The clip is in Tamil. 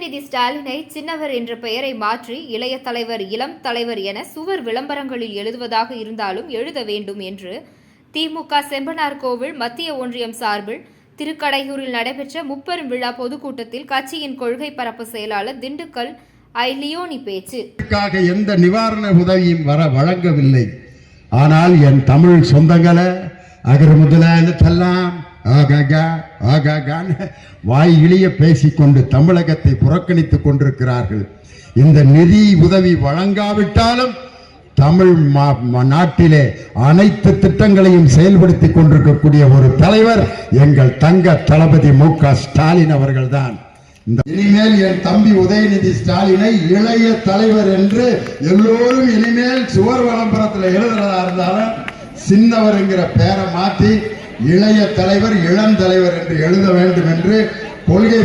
ஸ்டாலினை சின்னவர் என்ற பெயரை மாற்றி இளைய தலைவர் இளம் தலைவர் என சுவர் விளம்பரங்களில் எழுதுவதாக இருந்தாலும் எழுத வேண்டும் என்று திமுக செம்பனார் கோவில் மத்திய ஒன்றியம் சார்பில் திருக்கடையூரில் நடைபெற்ற முப்பெரும் விழா பொதுக்கூட்டத்தில் கட்சியின் கொள்கை பரப்பு செயலாளர் திண்டுக்கல் ஐ லியோனி பேச்சு எந்த நிவாரண உதவியும் வர வழங்கவில்லை. ஆனால் என் தமிழ் சொந்தங்களை அகர முதலாம் ஆகாகா ஆகாகான்னு வாய் இழிய பேசிக்கொண்டு தமிழகத்தை புறக்கணித்துக் கொண்டிருக்கிறார்கள். இந்த நிதி உதவி வழங்காவிட்டாலும் தமிழ் நாட்டிலே அனைத்து திட்டங்களையும் செயல்படுத்திக் கொண்டிருக்கக்கூடிய ஒரு தலைவர் எங்கள் தங்க தளபதி மு க ஸ்டாலின் அவர்கள்தான். இந்த இனிமேல் என் தம்பி உதயநிதி ஸ்டாலினை இளைய தலைவர் என்று எல்லோரும் இனிமேல் சுவர் விளம்பரத்தில் எழுதுறதா இருந்தாலும் சின்னவர் என்கிற பேரை மாற்றி இளைய தலைவர் இளம் தலைவர் என்று எழுத வேண்டும் என்று கொள்கை